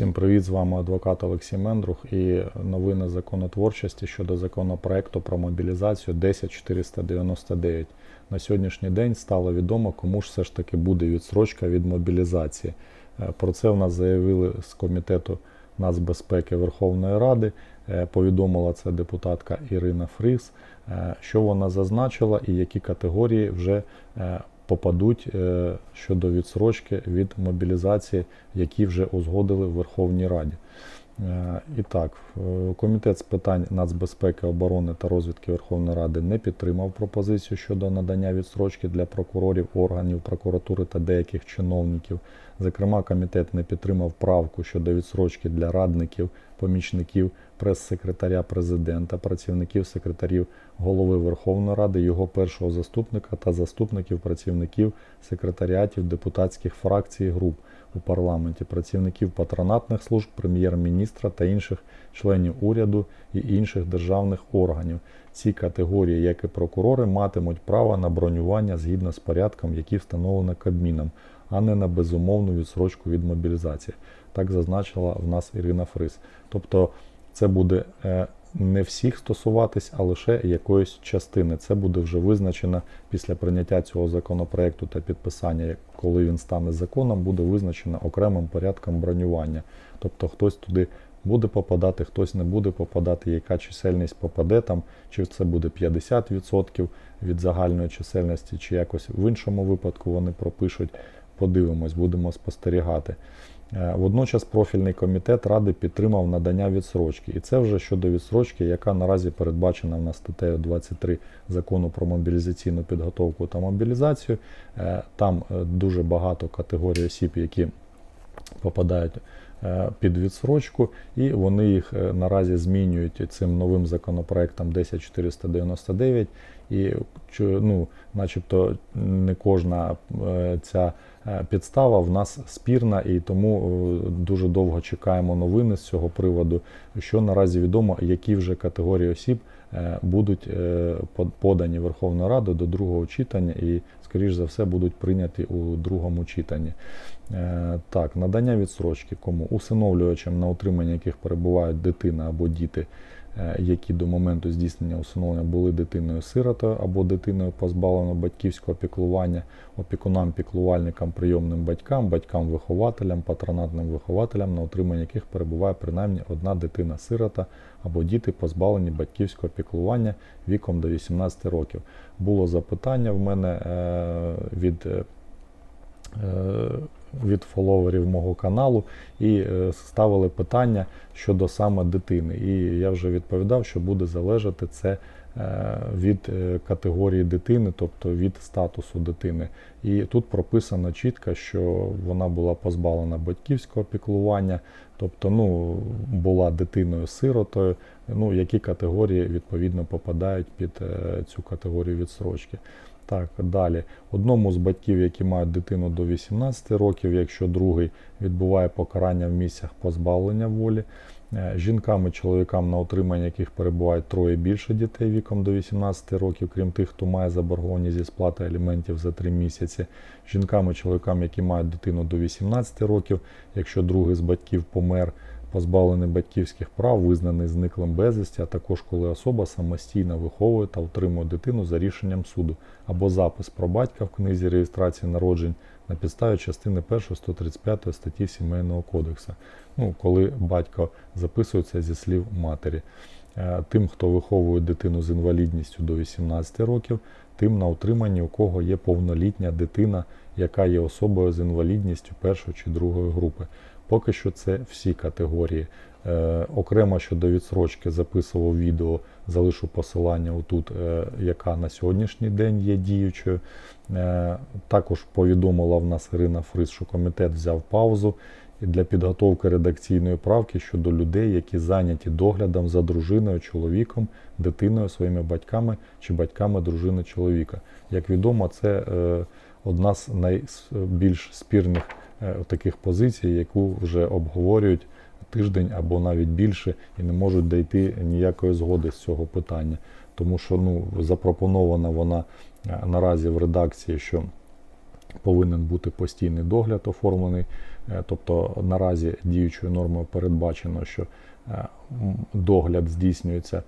Всім привіт, з вами адвокат Олексій Мендрух і новини законотворчості щодо законопроекту про мобілізацію 10499. На сьогоднішній день стало відомо, кому ж все ж таки буде відсрочка від мобілізації. Е, Про це в нас заявили з комітету нацбезпеки Верховної Ради. Е, Повідомила це депутатка Ірина Фріс, Е, що вона зазначила і які категорії вже попадуть е, щодо відсрочки від мобілізації, які вже узгодили в Верховній Раді. Е, І так, е, комітет з питань нацбезпеки, оборони та розвідки Верховної Ради не підтримав пропозицію щодо надання відсрочки для прокурорів, органів прокуратури та деяких чиновників. Зокрема, комітет не підтримав правку щодо відсрочки для радників, помічників, прес-секретаря президента, працівників секретарів голови Верховної Ради, його першого заступника та заступників працівників секретаріатів депутатських фракцій і груп у парламенті, працівників патронатних служб, прем'єр-міністра та інших членів уряду і інших державних органів. Ці категорії, як і прокурори, матимуть право на бронювання згідно з порядком, який встановлено Кабміном, а не на безумовну відсрочку від мобілізації. Так зазначила в нас Ірина Фрис. Тобто це буде е, не всіх стосуватись, а лише якоїсь частини. Це буде вже визначено після прийняття цього законопроекту та підписання, коли він стане законом, буде визначено окремим порядком бронювання. Тобто хтось туди буде попадати, хтось не буде попадати, яка чисельність попаде там, чи це буде 50% від загальної чисельності, чи якось в іншому випадку вони пропишуть. Подивимось, будемо спостерігати. Е, Водночас профільний комітет Ради підтримав надання відсрочки. І це вже щодо відсрочки, яка наразі передбачена в нас статтею 23 закону про мобілізаційну підготовку та мобілізацію. Е, Там е, дуже багато категорій осіб, які попадають під відсрочку, і вони їх е, наразі змінюють цим новим законопроектом 10499. І ну, начебто не кожна е, ця е, підстава в нас спірна, і тому е, дуже довго чекаємо новини з цього приводу, що наразі відомо, які вже категорії осіб е, будуть е, подані Верховною Радою до другого читання і, скоріш за все, будуть прийняті у другому читанні. Е, Так, надання відсрочки кому усиновлювачам, на утриманні яких перебувають дитина або діти, е, які до моменту здійснення усиновлення були дитиною сиротою або дитиною позбавлено батьківського піклування, опікунам, піклувальникам, прийомним батькам, батькам-вихователям, патронатним вихователям, на утриманні яких перебуває принаймні одна дитина-сирота або діти позбавлені батьківського піклування віком до 18 років. Було запитання в мене е, від. Від фоловерів мого каналу і е, ставили питання щодо саме дитини. І я вже відповідав, що буде залежати це е, від е, категорії дитини, тобто від статусу дитини. І тут прописано чітко, що вона була позбавлена батьківського піклування, тобто ну, була дитиною-сиротою. Ну, які категорії відповідно попадають під цю категорію відсрочки. Так, далі. Одному з батьків, які мають дитину до 18 років, якщо другий відбуває покарання в місцях позбавлення волі, Е, жінкам і чоловікам, на утриманні яких перебувають троє більше дітей віком до 18 років, крім тих, хто має заборгованість зі сплати аліментів за 3 місяці, жінкам і чоловікам, які мають дитину до 18 років, якщо другий з батьків помер, позбавлений батьківських прав, визнаний зниклим безвісті, а також коли особа самостійно виховує та утримує дитину за рішенням суду, або запис про батька в книзі реєстрації народжень на підставі частини 1 135 статті Сімейного кодексу. Ну, коли батько записується зі слів матері. Е, Тим, хто виховує дитину з інвалідністю до 18 років, тим на утриманні, у кого є повнолітня дитина, яка є особою з інвалідністю першої чи другої групи. Поки що це всі категорії. Е, окремо щодо відсрочки записував відео, залишу посилання отут, е, яка на сьогоднішній день є діючою. Е, також повідомила в нас Ірина Фрис, що комітет взяв паузу для підготовки редакційної правки щодо людей, які зайняті доглядом за дружиною, чоловіком, дитиною, своїми батьками чи батьками дружини чоловіка. Як відомо, це е, одна з найбільш спірних таких позицій, яку вже обговорюють тиждень або навіть більше, і не можуть дійти ніякої згоди з цього питання. Тому що ну, запропонована вона е, наразі в редакції, що повинен бути постійний догляд оформлений. Е, Тобто наразі діючою нормою передбачено, що е, догляд здійснюється, е,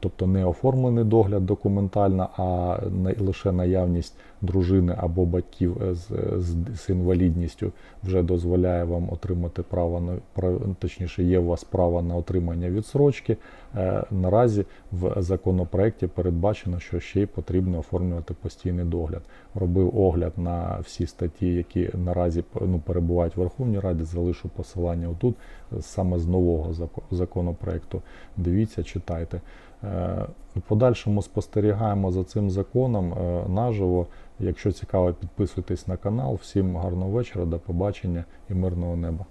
тобто не оформлений догляд документально, а лише наявність дружини або батьків е, з, з, з інвалідністю вже дозволяє вам отримати право на пра- точніше, є у вас право на отримання відсрочки. Е, Наразі в законопроекті передбачено, що ще й потрібно оформлювати постійний догляд. Робив огляд на всі статті, які наразі ну, перебувають в Верховній Раді. Залишу посилання отут е, саме з нового зако- законопроекту. Дивіться, читайте. Е, В подальшому спостерігаємо за цим законом е, наживо. Якщо цікаво, підписуйтесь на канал. Всім гарного вечора, до побачення і мирного неба.